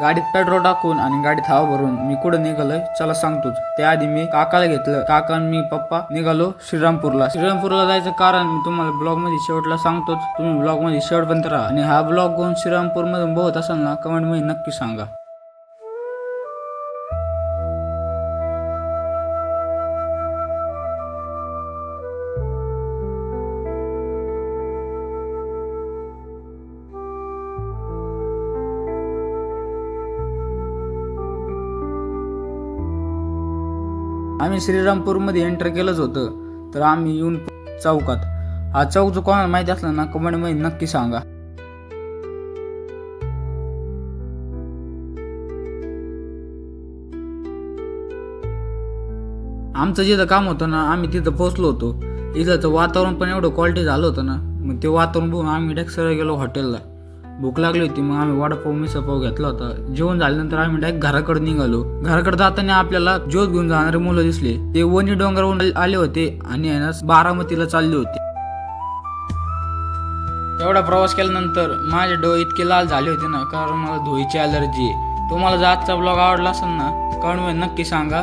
गाडीत पेट्रोल टाकून आणि गाडीत हवा भरून मी कुठं निघालोय? चला सांगतोच. त्याआधी मी काकाला घेतलं. काका मी पप्पा निघालो श्रीरामपूरला. श्रीरामपूरला जायचं कारण मी तुम्हाला ब्लॉगमध्ये शेवटला सांगतोच. तुम्ही ब्लॉगमध्ये शेवटपर्यंत राहा. आणि हा ब्लॉग कोण? श्रीरामपूर मधून बहुत असाल ना कमेंटमध्ये नक्की सांगा. आम्ही श्रीरामपूरमध्ये एंटर केलंच होतं. तर आम्ही येऊन चौकात. हा चौक जो कोणाला माहिती असला ना कमेंटमध्ये नक्की सांगा. आमचं जिथं काम होतं ना आम्ही तिथं पोहोचलो होतो. इथंचं वातावरण पण एवढं क्वालिटी झालं होतं ना मग ते वातावरण बघून आम्ही डायरेक्ट सरळ गेलो हॉटेलला भूक लागली होती मग आम्ही वडापाव मिसळपाव घेतला होता. जेवण झाल्यानंतर आम्ही डायरेक्ट घराकडे निघालो. घराकडे जाताना आपल्याला ज्योत घेऊन जाणारे मुलं दिसले. ते वणी डोंगरावरून आले होते आणि बारामतीला चालले होते. एवढा प्रवास केल्यानंतर माझे डोळे इतके लाल झाले होते ना कारण मला धुळीची अलर्जी आहे. तुम्हाला जर आजचा ब्लॉग आवडला असेल ना कळून नक्की सांगा.